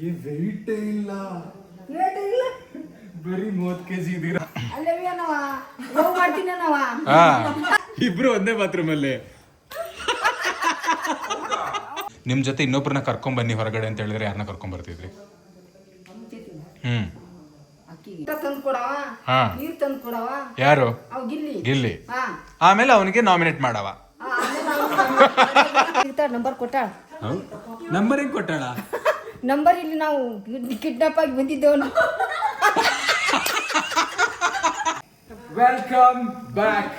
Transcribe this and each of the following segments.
ಈ ವೆಯ್ಟ್ ಇಲ್ಲ. ರೇಟ್ ಇಲ್ಲ? ಬರೀ ಮೂವತ್ ಕೆಜಿ ಇದೀರಾ ಅಲ್ಲವೇ ನಾವ? ಲವ್ ಮಾಡ್ತೀನಿ ನಾವ? ಹಾ. ಇಬ್ರು ಒಂದೇ ಬಾತ್ರೂಮ್ ಅಲ್ಲಿ. ನಿಮ್ ಜೊತೆ ಇನ್ನೊಬ್ರನ್ನ ಕರ್ಕೊಂಡ್ ಬನ್ನಿ ಹೊರಗಡೆ ಅಂತ ಹೇಳಿದ್ರೆ ಯಾರನ್ನ ಕರ್ಕೊಂಡ್ ಬರ್ತಿದ್ರಿ? ಹ್ಮ್. ಅಕ್ಕಿ ಊಟ ತಂದು ಕೊಡವ? ಹಾ. ನೀರ್ ತಂದು ಕೊಡವ? ಯಾರು? ಅವ್ ಗಿಲ್ಲಿ. ಗಿಲ್ಲಿ. ಹಾ. ಆಮೇಲೆ ಅವನಿಗೆ ನಾಮಿನೇಟ್ ಮಾಡವ. ನಂಬರ್ ಕೊಟ್ಟಾಳ ನಂಬರ್ ಹೆಂಗ್ ಕೊಟ್ಟಾಳ? ನಂಬರ್ ಇಲ್ಲಿ ನಾವು ಕಿಡ್ನಾಪ್ ಆಗಿ ಬಂದಿದ್ದೇವೆ ನಾವು. Welcome back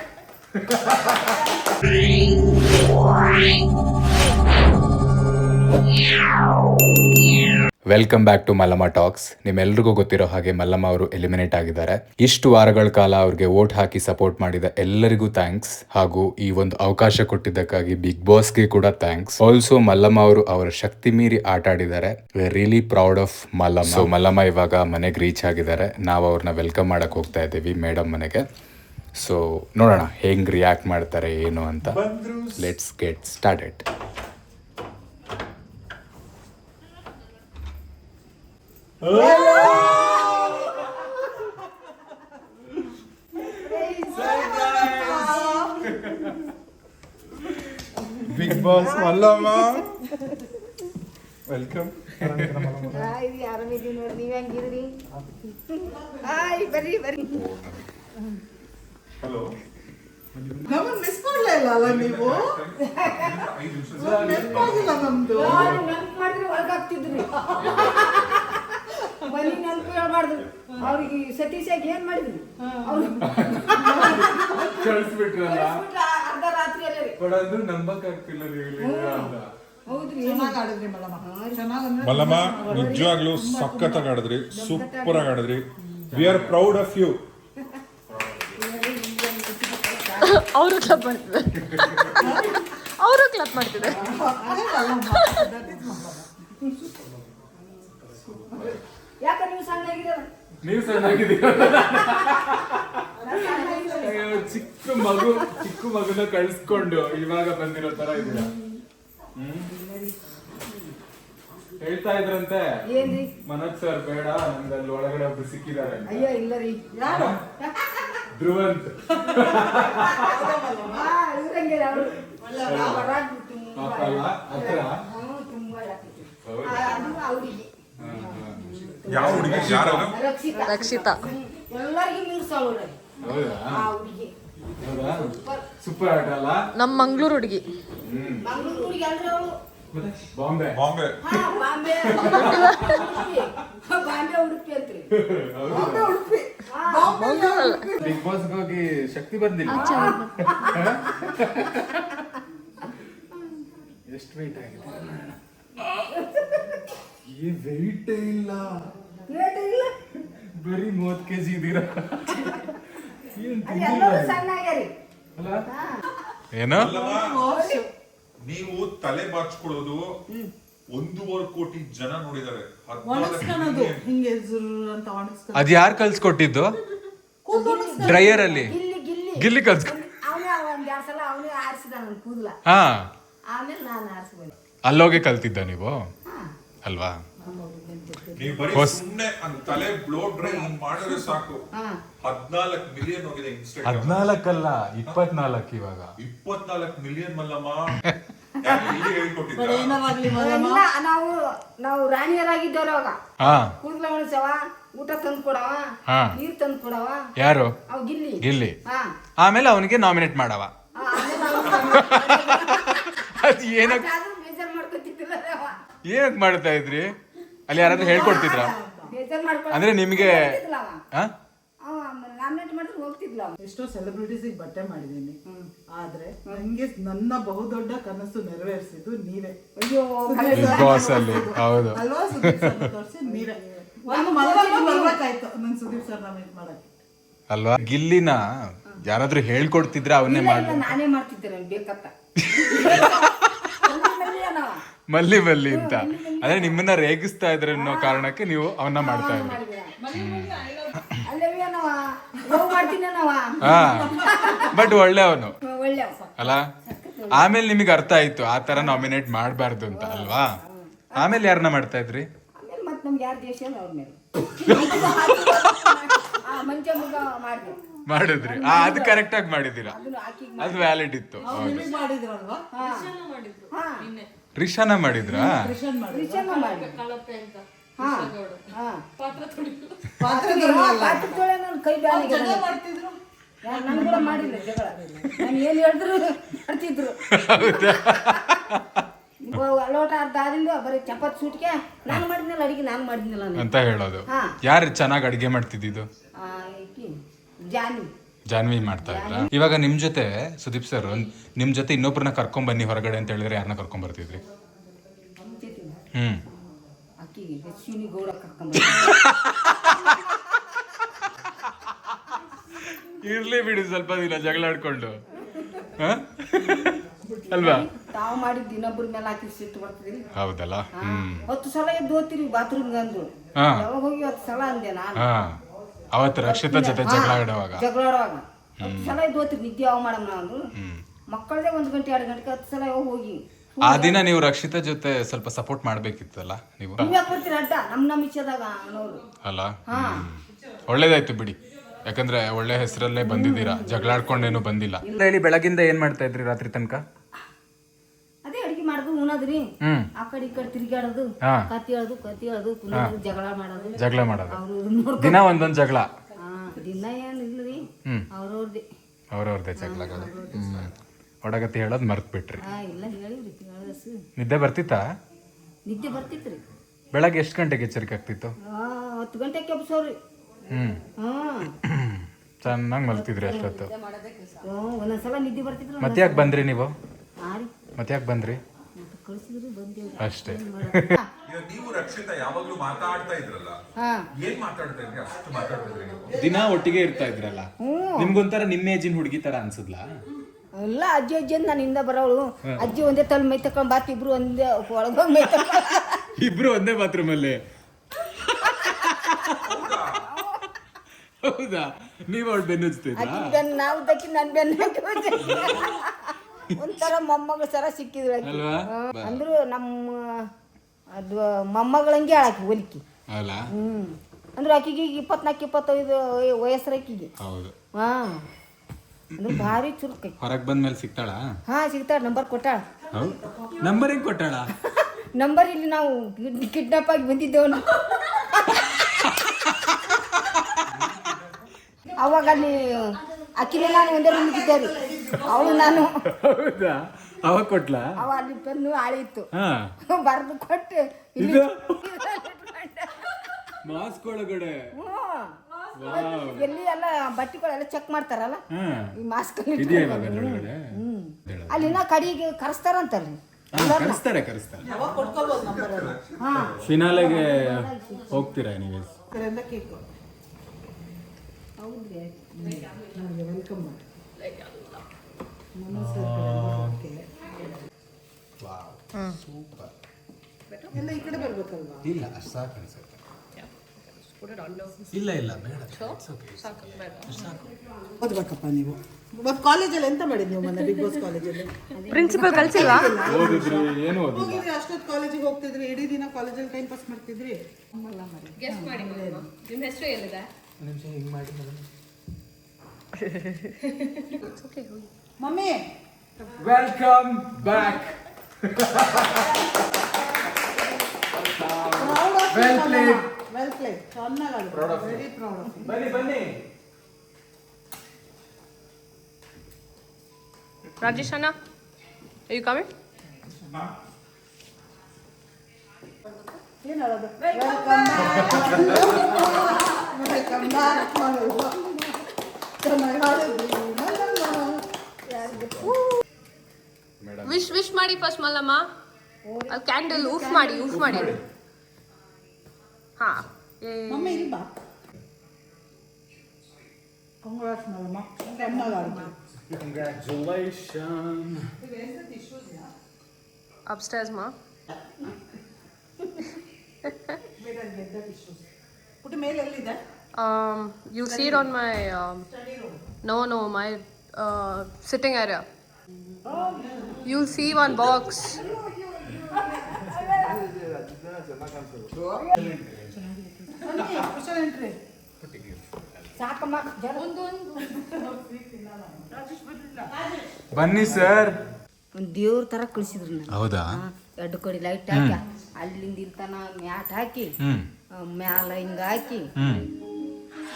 welcome back to Mallamma talks ನಿಮ್ಮೆಲ್ರಿಗೂ ಗೊತ್ತಿರೋ ಹಾಗೆ ಮಲ್ಲಮ್ಮ ಅವರು ಎಲಿಮಿನೇಟ್ ಆಗಿದ್ದಾರೆ. ಇಷ್ಟು ವಾರಗಳ ಕಾಲ ಅವ್ರಿಗೆ ವೋಟ್ ಹಾಕಿ ಸಪೋರ್ಟ್ ಮಾಡಿದ ಎಲ್ಲರಿಗೂ ಥ್ಯಾಂಕ್ಸ್ ಹಾಗೂ ಈ ಒಂದು ಅವಕಾಶ ಕೊಟ್ಟಿದ್ದಕ್ಕಾಗಿ ಬಿಗ್ ಬಾಸ್ಗೆ ಕೂಡ ಥ್ಯಾಂಕ್ಸ್ ಆಲ್ಸೋ ಮಲ್ಲಮ್ಮ ಅವರು ಅವರ ಶಕ್ತಿ ಮೀರಿ ಆಟ ಆಡಿದ್ದಾರೆ. Really proud of Mallamma. So Mallamma ಇವಾಗ ಮನೆಗೆ ರೀಚ್ ಆಗಿದ್ದಾರೆ. ನಾವು ಅವ್ರನ್ನ ವೆಲ್ಕಮ್ ಮಾಡಕ್ ಹೋಗ್ತಾ ಇದ್ದೀವಿ ಮೇಡಮ್ ಮನೆಗೆ. ಸೊ ನೋಡೋಣ ಹೆಂಗ್ ರಿಯಾಕ್ಟ್ ಮಾಡ್ತಾರೆ ಏನು ಅಂತ. Let's get started Bigg Boss Mallamma welcome hi ಆರಾಮಿದ್ದೀವಿ ನೋಡಿ ನೀವ್ ಹೆಂಗಿದ್ರಿ ಹಾಯ್ ಬರ್ರಿ ಬರ್ರಿ ಹಲೋ ನಮ್ಮನ್ನ ಮಿಸ್ ಮಾಡ್ಲೇ ಇಲ್ಲ ಅಲ್ಲ ನೀವು ನೆನಪಾಗಿಲ್ಲ ನಮ್ದು ಯಾರು ನೆನ್ಪು ಮಾಡಿದ್ರೆ ಒಳಗಾಗ್ತಿದ್ರಿ ಬನ್ನಿ ನೆನಪು ಹೇಳ್ಬಾರ್ದು ಅವ್ರಿಗೆ ಸತೀಶಾಗಿ ಏನ್ ಮಾಡಿದ್ರಿ? ಅವ್ರು ಕಳಿಸ್ಬಿಟ್ರಲ್ಲ? ಅರ್ಧ ರಾತ್ರಿ ಅಲ್ಲೇ ರೀ ಕೊಡೋದು ನಂಬಕ್ ಆಗ್ತಿಲ್ಲ ಹೌದ್ರಿ. ಚೆನ್ನಾಗಿ ಆಡಿದ್ರಿ ಮೇಡಮ್ ಚೆನ್ನಾಗ್ ಅಂದ್ರೆ ಮಲ್ಲಮ್ಮ ನಿಜವಾಗ್ಲೂ ಸಖತ್ತಾಗಿ ಆಡಿದ್ರಿ. ಸೂಪರ್ ಆಗಿ ಆಡಿದ್ರಿ. We are proud of you ಅವರು ಕ್ಲಬ್ ಮಾಡ್ತಿದ್ದಾರೆ. ಅವರು ಕ್ಲಬ್ ಮಾಡ್ತಿದ್ದಾರೆ. ಯಾಕ ನೀವು ಸಣ್ಣ ಆಗಿರಲ್ಲ ನೀವು ಸಣ್ಣಾಗಿದ್ದೀರ? ಚಿಕ್ಕ ಮಗು ಚಿಕ್ಕ ಮಗುನ ಕಳಿಸ್ಕೊಂಡು ಇವಾಗ ಬಂದಿರೋ ತರ ಇದೀರ. ಹೇಳ್ತಾ ಇದ್ರಂತೆ. ಏನ್ರಿ? ಮನೋಜ್ ಸರ್ ಬೇಡ ನಮ್ಗೆ ಅಲ್ಲಿ ಒಳಗಡೆ ಒಬ್ರು ಸಿಕ್ಕಿದ್ದಾರೆ. ಅಯ್ಯೋ ಇಲ್ಲ ರೀ ಯಾರು ಧ್ರುವಂತ್. ಪಾಪ ಅಲ್ಲ ಹತ್ರ? ಅವ್ರಿಗೆ. ಯಾವ ಹುಡುಗಿ? ರಕ್ಷಿತಾ. ಎಲ್ಲರಿಗೂ ಆ ಹುಡುಗಿ. ಹೌದಾ? ಸೂಪರ್. ಆಟ ಅಲ್ಲ? ನಮ್ಮ ಮಂಗ್ಳೂರ್ ಹುಡುಗಿ. ಹ್ಮ್. ಮಂಗಳೂರು ಹುಡುಗಿ ಅಂದ್ರೆ ಅವಳು? ಮತ್ತೆ? ಬಾಂಬೆ. ಬಾಂಬೆ. ಬಾಂಬೆ. ಉಡುಪಿ. ಬಾಂಬೆ ಉಡುಪಿ ಅಂತ್ರಿ. ಬಾಂಬೆ ಉಡುಪಿ. ಬಿಗ್ ಬಾಸ್ ಹೋಗಿ ಶಕ್ತಿ ಬಂದಿಲ್ಲ ಎಷ್ಟು ವೆಯ್ಟ್ ಆಗಿದೆ? ಈ ವೆಯ್ಟ್ ಇಲ್ಲ. ರೇಟ್ ಇಲ್ಲ? ಬರೀ ಮೂವತ್ತು ಕೆಜಿ ಜಿ ಏನ್ ಎಲ್ಲರೂ ಸಣ್ಣ ಆಗ್ಯಾರಿ ಅಲ್ಲ? ಏನೋ? ನೀವು ತಲೆ ಬಾಚ್ಕೊಳ್ಳೋದು ಒಂದೂವರೆ ಕೋಟಿ ಜನ ನೋಡಿದ್ದಾರೆ. ಒಣಗಿಸ್ಕೊಳೋದು ಹಿಂಗೆ ಜುರ್ ಅಂತ ಒಣಗಿಸ್ಕೊಂಡು ಅದ್ ಯಾರು ಕಲ್ಸ್ಕೊಟ್ಟಿದ್ದು ಡ್ರೈಯರ್ ಅಲ್ಲಿ. ಗಿಲ್ಲಿ ಗಿಲ್ಲಿ. ಗಿಲ್ಲಿ ಕಲ್ಸ್ಕೊ ಅವನೇ ಒಂದ್ ಎರಡ್ ಸಲ ಅವನೇ ಆರಿಸಿದ ನನ್ ಕೂದಲ. ಹಾ. ಆಮೇಲೆ ನಾನು ಆರಿಸ್ಬೋದು. ಅಲ್ಲೋಗೆ ಕಲ್ತಿದ್ದ ನೀವು? ಅಲ್ವಾ? ನೀವು ಬರೀ ಹೊಸ್- ತಲೆ ಬ್ಲೋ ಡ್ರೈ ಹಿಂಗ್ ಮಾಡಿದ್ರೆ ಸಾಕು. ಹದ್ನಾಲ್ಕು ಮಿಲಿಯನ್ ಹೋಗಿದೆ ಹದ್ನಾಲ್ಕಲ್ಲ ಇಪ್ಪತ್ನಾಲ್ಕು ಇವಾಗ. ಇಪ್ಪತ್ನಾಲ್ಕು ಮಿಲಿಯನ್ ಮಲ್ಲಮ್ಮ. ನಾವು ನಾವು ರಾಣಿಯರಾಗಿದ್ದೇವ್ರ ಅವಾಗ. ಹಾ. ಕೂದಲ ಉಳಿಸವ ಊಟ ತಂದು ಕೊಡವ ಹಾ. ನೀರ್ ತಂದು ಕೊಡವ ಯಾರು ಗಿಲ್ಲಿ. ಗಿಲ್ಲಿ. ಹಾ. ಆಮೇಲೆ ಅವನಿಗೆ ನಾಮಿನೇಟ್ ಮಾಡವ. ಅದು ಏನಕ್ಕೆ ಏನಕ್ ಮಾಡ್ತಾ ಇದ್ರಿ? ಅಲ್ಲಿ ಯಾರಾದ್ರೂ ಹೇಳ್ಕೊಡ್ತಿದ್ರ? ಅಂದ್ರೆ ನಿಮ್ಗೆ ಎಷ್ಟೋ ಸೆಲೆಬ್ರಿಟೀಸ್ ಬಟ್ಟೆ ಮಾಡಿದೀನಿ ಆದ್ರೆ ನಂಗೆ ನನ್ನ ಬಹುದೊಡ್ಡ ಕನಸು ನೆರವೇರಿಸಿದ್ದು ನೀವೇ. ಅಯ್ಯೋ ಬಾಸ್ ಅಲ್ಲಿ. ಹೌದು. ಅಲ್ವಾ? ಸುದೀಪ್ ಸರ್ ತೋರಿಸಿ ನೀವೇ. ಒಂದು ಮನಸ್ಸಿಗೆ ಬರ್ಬೇಕಾಯ್ತು ನನ್ ಸುದೀಪ್ ಸರ್ ಮಾಡಕ್ಕೆ. ಅಲ್ವಾ? ಗಿಲ್ಲಿನ ಯಾರಾದ್ರೂ ಹೇಳ್ಕೊಡ್ತಿದ್ರೆ ಅವನ್ನೇ ಮಾಡಿ ನಾನೇ ಮಾಡ್ತಿದ್ದೆ ನನ್ಗೆ ಬೇಕತ್ತ ಏನವ? ಮಲ್ಲಿ ಮಲ್ಲಿ ಅಂತ. ಅಂದ್ರೆ ನಿಮ್ಮನ್ನ ರೇಗಿಸ್ತಾ ಇದ್ರೆ ಅನ್ನೋ ಕಾರಣಕ್ಕೆ ನೀವು ಅವನ್ನ ಮಾಡ್ತಾ ಇದ್ರಿ ಹಾ ಬಟ್ ಒಳ್ಳೆ ಅವನು ಅಲ್ಲ? ಆಮೇಲೆ ನಿಮಗೆ ಅರ್ಥ ಆಯ್ತು ಆ ತರ ನಾಮಿನೇಟ್ ಮಾಡಬಾರ್ದು ಅಂತ ಅಲ್ವಾ? ಆಮೇಲೆ ಯಾರನ್ನ ಮಾಡ್ತಾ ಇದ್ರಿ? ಮತ್ತೆ ನಮ್ಗೆ ಯಾರು ದೇಶ ಅಲ್ಲ ಅವ್ರ ಮೇಲೆ. ಆ ಮಂಚ ಮುಗ ಮಾಡಿದೆ ಮಾಡಿದ್ರಿ. ಆ ಅದು ಕರೆಕ್ಟ್ ಆಗಿ ಮಾಡಿದ್ದೀರಾ? ಅದು ವ್ಯಾಲಿಡ್ ಇತ್ತು. ಹೌದು ರಿಷಾನ ಮಾಡಿದ್ರಾ? ಕೃಷ್ಣನ್ ಮಾಡಿ ಹಾ ಹಾ. ಪಾತ್ರೆ ಪಾತ್ರೆ ತೊಳೆ ನಾನು ಕೈ ಬ್ಯಾನಿಗೆ ಯಾರು ಕೂಡ ಮಾಡಿಲ್ಲ ಜಗಳ. ನಾನು ಏನು ಹೇಳಿದ್ರು ಮಾಡ್ತಿದ್ರು. ಲೋಟ ಅರ್ಧ ಆದಿಂದ ಬರೀ ಚಪಾತಿ ಸೂಟ್ಗೆ ನಾನು ಮಾಡಿದ್ನಲ್ಲ ಅಡಿಗೆ ನಾನು ಮಾಡಿದ್ನಲ್ಲ ನಾನು. ಅಂತ ಹೇಳೋದು. ಹಾ. ಯಾರು ಚೆನ್ನಾಗಿ ಅಡಿಗೆ ಮಾಡ್ತಿದ್ದಿದ್ದು? ಆ, ಈಕಿ ಜಾನಿ. ಜಾನ್ವಿ ಮಾಡ್ತಾ ಇದ್ರ. ಇವಾಗ ನಿಮ್ ಜೊತೆ ಸುದೀಪ್ ಸರ್ ನಿಮ್ ಜೊತೆ ಇನ್ನೊಬ್ರನ್ನ ಕರ್ಕೊಂಡ್ ಬನ್ನಿ ಹೊರಗಡೆ ಅಂತ ಹೇಳಿದ್ರೆ ಯಾರನ್ನ ಕರ್ಕೊಂಡ್ ಬರ್ತಿದ್ರಿ? ಹ್ಮ್. ಇರ್ಲಿ ಬಿಡಿ ಸ್ವಲ್ಪ ದಿನ ಜಗಳ ಆಡ್ಕೊಂಡು? ಅಲ್ವಾ? ತಾವು ಮಾಡಿದ್ದು ಇನ್ನೊಬ್ಬರ ಮೇಲೆ ಹಾಕಿ ಸಿಟ್ಟು ಬರ್ತದಿಲ್ಲ ಹೌದಲ್ಲ? ಹತ್ತು ಸಲ ಎದ್ದು ಓದ್ತೀರಿ ಬಾತ್ರೂಮ್ ಅಂದ್ರು. ಯಾವಾಗ ಹೋಗಿ ಹತ್ತು ಸಲ ಅಂದೆ ನಾನು. ಹಾ. ಅವತ್ತು ರಕ್ಷಿತ ಜೊತೆ ಜಗಳ ಆಡುವಾಗ ಜಗಳ ಆಡುವಾಗ. ಹತ್ತು ಸಲ ಇದು ಹೋಗ್ತೀರಿ ನಿದ್ದೆ ಯಾವ ಮಾಡಮ್ಮ ಅಂದ್ರು ಮಕ್ಕಳದೇ ಒಂದು ಗಂಟೆ ಎರಡು ಗಂಟೆ ಹತ್ತು ಸಲ ಹೋಗಿ. ಆ ದಿನ ನೀವು ರಕ್ಷಿತ ಜೊತೆ ಸ್ವಲ್ಪ ಸಪೋರ್ಟ್ ಮಾಡ್ಬೇಕಿತ್ತಲ್ಲ ನೀವು? ನೀವ್ ಯಾಕೆ ಬರ್ತೀರಿ ಅಡ್ಡ? ನಮ್ ನಮ್ ಇಚ್ಛೆದಾಗ ಅನ್ನೋರು. ಅಲ್ಲ? ಹ್ಮ್. ಒಳ್ಳೇದಾಯ್ತು ಬಿಡಿ. ಯಾಕಂದ್ರೆ ಒಳ್ಳೆ ಹೆಸರಲ್ಲೇ ಬಂದಿದ್ದೀರಾ. ಜಗಳ ಆಡ್ಕೊಂಡೇನು ಬಂದಿಲ್ಲ ಹೇಳಿ ಬೆಳಗಿಂದ ಏನ್ ಮಾಡ್ತಾ ಇದ್ರಿ ರಾತ್ರಿ ತನಕ? ಹ್ಮ್. ಆ ಕಡೆ ಈ ಕಡೆ ತಿರುಗಾಡೋದು ಹಾ. ಕತ್ತಿ ಹೇಳೋದು ಕತ್ತಿ ಹೇಳೋದು ಜಗಳ ಮಾಡೋದು. ಜಗಳ ಮಾಡೋದು. ಅವ್ರು ದಿನ ಒಂದೊಂದ್ ಜಗಳ. ದಿನ ಏನು ಇಲ್ರಿ. ಅವ್ರವ್ರದ್ದೆ ಅವ್ರವ್ರದ್ದೇ ಜಗಳಗಳು ಒಡಗತಿ ಹೇಳೋದ್ ಮರ್ತ್ ಬಿಟ್ರಿ ಇಲ್ಲ ಹೇಳಿವ್ರಿ ನಿದ್ದೆ ಬರ್ತಿತ್ತಾ? ನಿದ್ದೆ ಬರ್ತಿತ್ರಿ. ಬೆಳಗ್ಗೆ ಎಷ್ಟು ಗಂಟೆಗೆ ಎಚ್ಚರಿಕೆ ಆಗ್ತಿತ್ತು? ಹತ್ತು ಗಂಟೆಗೆ ಎಬ್ಸೋರಿ ಹ್ಮ್. ಚೆನ್ನಾಗಿ ಮಲ್ತಿದ್ರಿ ಅಷ್ಟೊತ್ತು. ಒಂದೊಂದ್ಸಲ ನಿದ್ದೆ ಬರ್ತಿದ್ರು ಮತ್ತೆ ಯಾಕೆ ಬಂದ್ರಿ ನೀವು? ಮತ್ತೆ ಯಾಕೆ ಬಂದ್ರಿ? ಅಷ್ಟೇ. ನೀವು ರಕ್ಷಿತ ಯಾವಾಗ್ಲೂ ಮಾತಾಡ್ತಾ ಇದ್ರಲ್ಲ ಏನ್ ಮಾತಾಡ್ತಾ ಇದ್ರಿ? ಅಷ್ಟು ಮಾತಾಡ್ತಾ ಇದ್ರಿ ದಿನ ಒಟ್ಟಿಗೆ ಇರ್ತಾ ಇದ್ರಲ್ಲ. ನಿಮ್ಗೊಂಥರ ನಿಮ್ಮ ಏಜಿನ ಹುಡುಗಿ ತರ ಅನ್ಸುದ್ಲ? ಅಲ್ಲ ಅಜ್ಜಿ ಅಜ್ಜಿ ಅಂತ ನಾನು ಹಿಂದೆ ಬರೋಳು ಅಜ್ಜಿ ಒಂದೇ ತಲೆ ಮೈ ತಕೊಂಡ್ ಬಾತ್ ಇಬ್ರು ಒಂದೇ ಒಳಗೆ ಮೈ ಇಬ್ರು ಒಂದೇ ಬಾತ್ರೂಮ್ ಅಲ್ಲಿ. ಹೌದಾ? ನೀವ್ ಅವಳು ಬೆನ್ನುಚ್ತಿದ್ರಾ ಆಕಿನ್ ಬೆನ್ ನಾವು ದಕ್ಕಿ ನನ್ನ ಬೆನ್ನ ಒಂಥರ ಮೊಮ್ಮಗಳ ಸರ ಸಿಕ್ಕಿದ್ರು ಆಕಿ ಅಲ್ವಾ? ಅಂದ್ರು ನಮ್ಮ ಅದು ಮೊಮ್ಮಗಳಂಗೆ ಆಳಾಕಿ ಒಲಿಕಿ ಅಲ್ಲ? ಹ್ಮ್. ಅಂದ್ರೆ ಆಕಿಗೆ ಈಗ ಇಪ್ಪತ್ನಾಲ್ಕು ಇಪ್ಪತ್ತೈದು ವಯಸ್ಸರ ಆಕಿಗೆ. ಹೌದು. ಹಾ. ಅಂದ್ರೆ ಭಾರಿ ಚುರುಕ್ ಹೊರಗ್ ಬಂದ ಮೇಲೆ ಸಿಗ್ತಾಳ? ಹಾ ಸಿಗ್ತಾಳ. ನಂಬರ್ ಕೊಟ್ಟಾಳ. ಹೌದು. ನಂಬರ್ ಹೆಂಗ್ ಕೊಟ್ಟಾಳ? ನಂಬರ್ ಇಲ್ಲಿ ನಾವು ಕಿಡ್ನಾಪ್ ಆಗಿ ಬಂದಿದ್ದೇವೆ ನಾವು. ಅವಾಗ ಅಲ್ಲಿ ಅಕ್ಕಿನ ನಾನು ಒಂದೇ ರೂಮ್ ಇದ್ದೇವೆ ಅವಳು ನಾನು. ಹೌದಾ? ಅವಾಗ ಕೊಟ್ಲಾ? ಅವ ಅಲ್ಲಿ ಪೆನ್ನು ಆಳಿ ಇತ್ತು. ಹಾ. ಬರೆದು ಕೊಟ್ಟು ಇಲ್ಲಿ ಇದು? ಮಾಸ್ಕ್ ಒಳಗಡೆ. ಎಲ್ಲಿ ಎಲ್ಲ ಬಟ್ಟೆಗಳೆಲ್ಲ ಚೆಕ್ ಮಾಡ್ತಾರಲ್ಲ? ಹಾ. ಈ ಮಾಸ್ಕ್ ಇದೆಯಾ ಇವಾಗ ಅದ್ರೊಳಗಡೆ? ಅಲ್ಲಿನ ಕಡೆಗೆ ಕರೆಸ್ತಾರಂತಲ್ರಿ ಹಾ, ಕರೆಸ್ತಾರೆ ಕರೆಸ್ತಾರೆ. ಯಾವಾಗ ಕೊಟ್ಕೋಬೋದು ನಂಬರ್ ಹಾ. ಫಿನಾಲೆಗೆ ಹೋಗ್ತೀರಾ ನೀವು ಕೇಕು. ಹೌದ್ರಿ. ವೆಲ್ಕಮ್ ಮಾಡಿ. ಸೂಪರ್. ಎಲ್ಲ ಈ ಕಡೆ ಬರ್ಬೇಕಲ್ವಾ? ಇಲ್ಲ ಸಾಕು ಅನ್ಸುತ್ತೆ. ಇಲ್ಲ ಇಲ್ಲ ಬೇಡ. ಓದ್ಬೇಕಪ್ಪ ನೀವು. ಇವತ್ತು ಕಾಲೇಜಲ್ಲಿ ಎಂತ ಮಾಡಿದ್ ನೀವು ಮೊನ್ನೆ ಬಿಗ್ ಬಾಸ್ ಕಾಲೇಜಲ್ಲಿ ಪ್ರಿನ್ಸಿಪಲ್ ಕಳ್ಸಿಲ್ವಾ? ಓದಿದ್ರಿ? ಏನು ಓದಿಲ್ಲ. ಹೋಗಿದ್ರಿ ಅಷ್ಟೊತ್ತು ಕಾಲೇಜಿಗೆ ಹೋಗ್ತಿದ್ರಿ ಇಡೀ ದಿನ ಕಾಲೇಜಲ್ಲಿ ಟೈಮ್ ಪಾಸ್ ಮಾಡ್ತಿದ್ರಿ? Mummy welcome back well played well played ಚೆನ್ನಾಗಿ ವೆರಿ ಪ್ರೌಡ್ ಆಫ್ ಬನ್ನಿ ಬನ್ನಿ ರಾಜೇಶ್ ಅಣ್ಣ ಯು ಕಮಿಂಗ್ ಏನು ಹೇಳೋದು ವೆಲ್ಕಮ್ ವೆಲ್ಕಮ್ ಬ್ಯಾಕ್ ಚೆನ್ನಾಗಿ ಹಾಡಿದ್ರಿ ವಿಶ್ ವಿಶ್ ಮಾಡಿ ಫಸ್ಟ್ ಮಲ್ಲಮ್ಮ ಅದು ಕ್ಯಾಂಡಲ್ ಉಫ್ ಮಾಡಿ. ಉಫ್ ಮಾಡಿ. ಹಾ ಏ. ಮಮ್ಮಿ ಇಲ್ಲಿ ಬಾ. ಕಂಗ್ರಾಟ್ಸ್ ಮಾಡಮ್ಮ ಚೆನ್ನಾಗಿ ಆಡಿದ್ರಿ ಕಂಗ್ರ್ಯಾಚುಲೇಷನ್ ಅಪ್ಸ್ಟೈರ್ಸ್ ಮಾ ಪುಟ್ಟ ಮೇಲೆ ಎಲ್ಲಿದೆ? Um, you see it on no um, no no my uh, sitting area. You'll see one box. ಸಾಕಮ್ಮ ಜರ ಬನ್ನಿ ಸರ್. ಒಂದು ದೇವ್ರ ತರ ಕಳಿಸಿದ್ರು ಹೌದಾ? ಎರಡು ಕಡೆ ಲೈಟ್ ಹಾಕಿ ಅಲ್ಲಿಂದ ಇಲ್ತನ ಮ್ಯಾಟ್ ಹಾಕಿ. ಮ್ಯಾಲ ಹಿಂಗ ಹಾಕಿ ಹ್ಮ್.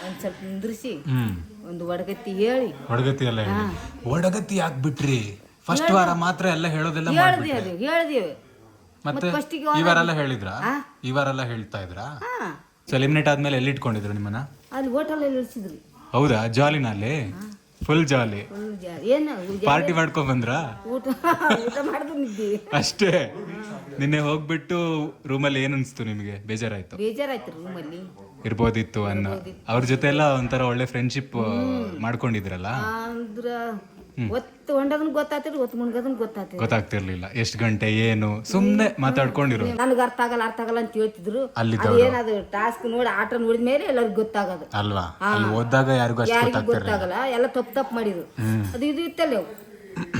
ಒಂದ್ ಸ್ವಲ್ಪ ನಿಂದ್ರಿಸಿ ಹ್ಮ್. ಒಂದು ಒಡಗತ್ತಿ ಹೇಳಿ. ಒಡಗತಿ ಎಲ್ಲ ಹೇಳಿ. ಒಡಗತಿ ಯಾಕ್ಬಿಟ್ರಿ ಫಸ್ಟ್ ವಾರ ಮಾತ್ರ ಎಲ್ಲ ಹೇಳೋದೆಲ್ಲ ಹೇಳ್ದೆ ಮಾಡ್ಬಿಟ್ರಿ. ಹೇಳ್ದೇವೆ ಮತ್ತೆ first ಗೆ ಈ ವಾರ ಎಲ್ಲ ಹೇಳಿದ್ರಾ? ಈ ವಾರ ಎಲ್ಲ ಹೇಳ್ತಾ ಇದ್ರಾ? ಹಾ. ಸೊ ಎಲಿಮಿನೇಟ್ ಆದ್ಮೇಲೆ ಎಲ್ಲಿ ಇಟ್ಕೊಂಡಿದ್ರು ನಿಮ್ಮನ್ನ? ಅಲ್ಲಿ ಹೋಟೆಲಲ್ಲಿ ಇಳಿಸಿದ್ರು ಹೌದಾ? ಜಾಲಿನ ಅಲ್ಲಿ ಫುಲ್ ಜಾಲಿ ಏನು ಪಾರ್ಟಿ ಮಾಡ್ಕೊಂಡ್ ಬಂದ್ರಾ? ಊಟ ಊಟ ಅಷ್ಟೇ. ನಿನ್ನೆ ಹೋಗ್ಬಿಟ್ಟು ರೂಮಲ್ಲಿ ಏನ್ ಅನ್ಸ್ತು ನಿಮಗೆ? ಬೇಜಾರಾಯ್ತು. ಬೇಜಾರಾಯ್ತು ರೂಮಲ್ಲಿ ಇರ್ಬೋದಿತ್ತು ಅನ್ನೋ. ಅವ್ರ ಜೊತೆ ಎಲ್ಲ ಒಂಥರ ಒಳ್ಳೆ ಫ್ರೆಂಡ್ಶಿಪ್ ಮಾಡ್ಕೊಂಡಿದ್ರಲ್ಲ? ಅಂದ್ರ ಒತ್ತು ಹೊಂಡದನ್ ಗೊತ್ತಾತಿರ್ ಒತ್ತು ಮುಣ್ಗದನ್ ಗೊತ್ತಾತಿರ್ ಗೊತ್ತಾಗ್ತಿರ್ಲಿಲ್ಲ. ಎಷ್ಟು ಗಂಟೆ ಏನು? ಸುಮ್ನೆ ಮಾತಾಡ್ಕೊಂಡಿರು ನನಗೆ ಅರ್ಥ ಆಗಲ್ಲ ಅರ್ಥ ಆಗಲ್ಲ ಅಂತ ಹೇಳ್ತಿದ್ರು. ಅಲ್ಲಿದ್ದವ್ರು. ಏನದು ಟಾಸ್ಕ್ ನೋಡಿ ಆಟ ನೋಡಿದ ಮೇಲೆ ಎಲ್ಲರಿಗೂ ಗೊತ್ತಾಗೋದು. ಅಲ್ವಾ? ಅಲ್ಲಿ ಓದಾಗ ಯಾರಿಗೂ ಅಷ್ಟು ಯಾರಿಗೂ ಗೊತ್ತಾಗ್ತಿರ್ಲಿಲ್ಲ. ಗೊತ್ತಾಗಲ್ಲ ಎಲ್ಲ ತಪ್ಪು ತಪ್ಪು ಮಾಡಿದ್ರು. ಅದು ಇದು ಇತ್ತಲ್ಲ.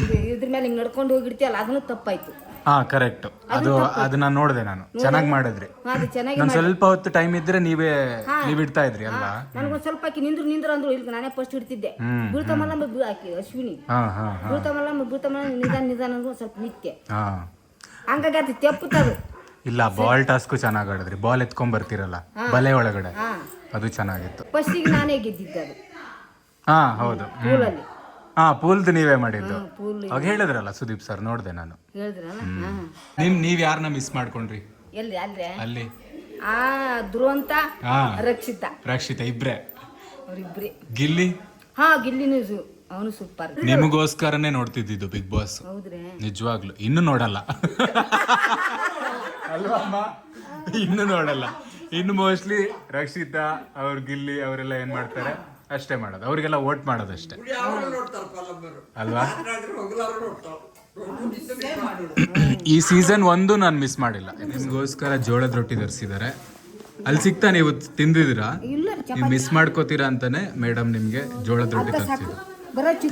ಇದು ಇದ್ರ ಮೇಲೆ ಹಿಂಗ್ ನಡ್ಕೊಂಡು ಹೋಗಿರ್ತೀಯಲ್ಲ ಅದನ್ನು ತಪ್ಪಾಯ್ತು. ಹಾ ಕರೆಕ್ಟ್ ಅದು ಅದನ್ನ ನೋಡಿದೆ ನಾನು. ಚೆನ್ನಾಗಿ ಮಾಡಿದ್ರಿ. ಅದು ಚೆನ್ನಾಗಿ ನಾನು ಸ್ವಲ್ಪ ಹೊತ್ತು ಟೈಮ್ ಇದ್ರೆ ನೀವೇ ನೀವ್ ಇಡ್ತಾ ಇದ್ರಿ ಅಲ್ವಾ? ನನಗೊಂದು ಸ್ವಲ್ಪ ಹಾಕಿ ನಿಂದ್ರು ನಿಂದ್ರು ಅಂದ್ರು ಇಲ್ಲಿ ನಾನೇ ಫಸ್ಟ್ ಇಡ್ತಿದ್ದೆ. ಬೀಳ್ತಮಲ್ಲಮ್ಮ ಅಶ್ವಿನಿ. ಹಾ ಹಾ ಹಾ. ಬೀಳ್ತಮಲ್ಲ ನಿಧಾನ ನಿಧಾನ ಅಂದ್ರು ಒಂದ್ ಸ್ವಲ್ಪ ನಿತ್ಯ. ಹಾ. ಹಂಗಾಗಿ ಅದು ತೆಪ್ಪುತ್ತದು. ಇಲ್ಲ ಬಾಲ್ ಟಾಸ್ಕು ಚೆನ್ನಾಗಿ ಆಡಿದ್ರಿ. ಬಾಲ್ ಎತ್ಕೊಂಡ್ ಬರ್ತಿರಲ್ಲ ಬಲೆ ಒಳಗಡೆ. ಹಾ. ಅದು ಚೆನ್ನಾಗಿತ್ತು. ಫಸ್ಟಿಗೆ ನಾನೇ ಗೆದ್ದಿದ್ದೆ ಅದು. ಹಾ ಹೌದು. ಹ್ಮ್. ಹಾ ಪೂಲ್ದು ನೀವೇ ಮಾಡಿದ್ದು. ಪೂಲ್ ಅವಾಗ ಹೇಳಿದ್ರಲ್ಲ ಸುದೀಪ್ ಸರ್ ನೋಡ್ದೆ ನಾನು. ಹೇಳಿದ್ರಲ್ಲ? ಹಾ. ನಿಮ್ ನೀವ್ ಯಾರನ್ನ ಮಿಸ್ ಮಾಡ್ಕೊಂಡ್ರಿ? ಎಲ್ಲಿ ಅಲ್ಲೇ? ಅಲ್ಲಿ. ಆ ಧ್ರುವಂತ ಹಾ. ರಕ್ಷಿತ. ರಕ್ಷಿತ ಇಬ್ರೆ. ಅವ್ರಿಬ್ರಿ. ಗಿಲ್ಲಿ? ಹಾ ಗಿಲ್ಲಿನೂ ಅವನು ಸೂಪರ್ ನಿಮಗೋಸ್ಕರನೇ ನೋಡ್ತಿದ್ದಿದ್ದು ಬಿಗ್ ಬಾಸ್ ಹೌದ್ರಿ? ನಿಜವಾಗ್ಲು. ಇನ್ನು ನೋಡಲ್ಲ. ಅಲ್ವಾ ಅಮ್ಮ ಇನ್ನು ನೋಡಲ್ಲ. ಇನ್ನು ಮೋಸ್ಟ್ಲಿ ರಕ್ಷಿತಾ ಅವ್ರ ಗಿಲ್ಲಿ ಅವರೆಲ್ಲ ಏನ್ ಮಾಡ್ತಾರೆ? ಅಷ್ಟೇ ಮಾಡೋದು. ಅವರಿಗೆಲ್ಲ ವೋಟ್ ಮಾಡೋದಷ್ಟೇ. ಅಲ್ವಾ? ಈ ಸೀಸನ್ ಒಂದು ನಾನು ಮಿಸ್ ಮಾಡಿಲ್ಲ. ನಿಮ್ಗೋಸ್ಕರ ಜೋಳದ ರೊಟ್ಟಿ ತರಿಸಿದ್ದಾರೆ. ಅಲ್ಲಿ ಸಿಗ್ತಾ ನೀವು ತಿಂದಿದ್ದೀರಾ? ಇಲ್ಲ ನೀವು ಮಿಸ್ ಮಾಡ್ಕೋತೀರಾ ಅಂತಾನೆ ಮೇಡಮ್ ನಿಮ್ಗೆ ಜೋಳದ ರೊಟ್ಟಿ ತರಿಸಿದ್ರು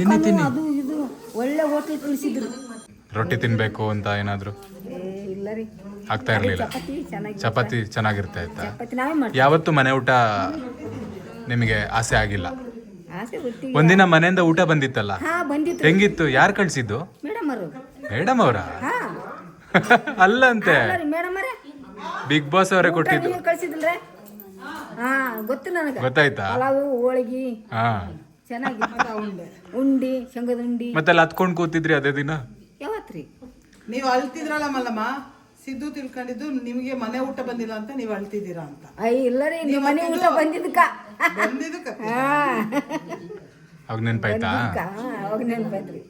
ತಿನ್ನಿ ತಿನ್ನಿ. ಅದು ಇದು ಒಳ್ಳೆ ಹೋಟೆಲ್ ಕಳಿಸಿದ್ರು. ರೊಟ್ಟಿ ತಿನ್ಬೇಕು ಅಂತ ಏನಾದ್ರು? ಏ ಇಲ್ಲ ರೀ. ಆಗ್ತಾ ಇರ್ಲಿಲ್ಲ. ಚಪಾತಿ ಚೆನ್ನಾಗಿ ಚಪಾತಿ ಚೆನ್ನಾಗಿರ್ತಾ ಇತ್ತಾ? ಯಾವತ್ತು ಮನೆ ಊಟ ನಿಮಗೆ ಆಸೆ ಆಗಿಲ್ಲ. ಆಸೆ ಗೊತ್ತಿಲ್ಲ ಒಂದಿನ ಮನೆಯಿಂದ ಊಟ ಬಂದಿತ್ತಲ್ಲ? ಹಾ ಬಂದಿತ್ತು. ಹೆಂಗಿತ್ತು? ಯಾರು ಕಳ್ಸಿದ್ದು? ಮೇಡಮ್ ಅವರು. ಮೇಡಮ್ ಅವರ? ಹಾ. ಅಲ್ಲಂತೆ. ರೀ ಮೇಡಮ್ ಅವರೇ. ಬಿಗ್ ಬಾಸ್ ಅವರೇ ಕೊಟ್ಟಿದ್ದು. ನೀವು ಕಳ್ಸಿದ್ರಲ್ರೇ ಹಾ ಗೊತ್ತು ನನಗೆ. ಗೊತ್ತಾಯ್ತಾ? ಪಲಾವು ಹೋಳಿಗೆ ಹಾ. ಚೆನ್ನಾಗಿತ್ತು. ಉಂಡಿ ಶಂಗದ ಉಂಡಿ. ಮತ್ತೆ ಅಲ್ಲಿ ಹತ್ಕೊಂಡ್ ಕೂತಿದ್ರಿ ಅದೇ ದಿನ? ಯಾವತ್ರಿ? ನೀವು ಅಳ್ತಿದ್ರಲ್ಲ ಮಲ್ಲಮ್ಮ ಸಿದ್ದು ತಿಳ್ಕೊಂಡಿದ್ದು ನಿಮಗೆ ಮನೆ ಊಟ ಬಂದಿಲ್ಲ ಅಂತ ನೀವು ಅಳ್ತಿದ್ದೀರಾ ಅಂತ. ಐ ಇಲ್ಲ ರೀ ನಿಮ್ಮ ಮನೆ ಊಟ ಬಂದಿದ್ದಕ್ಕ. ಅವಾಗ ನೆನ್ಪಾಯ್ತಾ? ಅವಾಗ ನೆನ್ಪಾಯ್ತ್ರಿ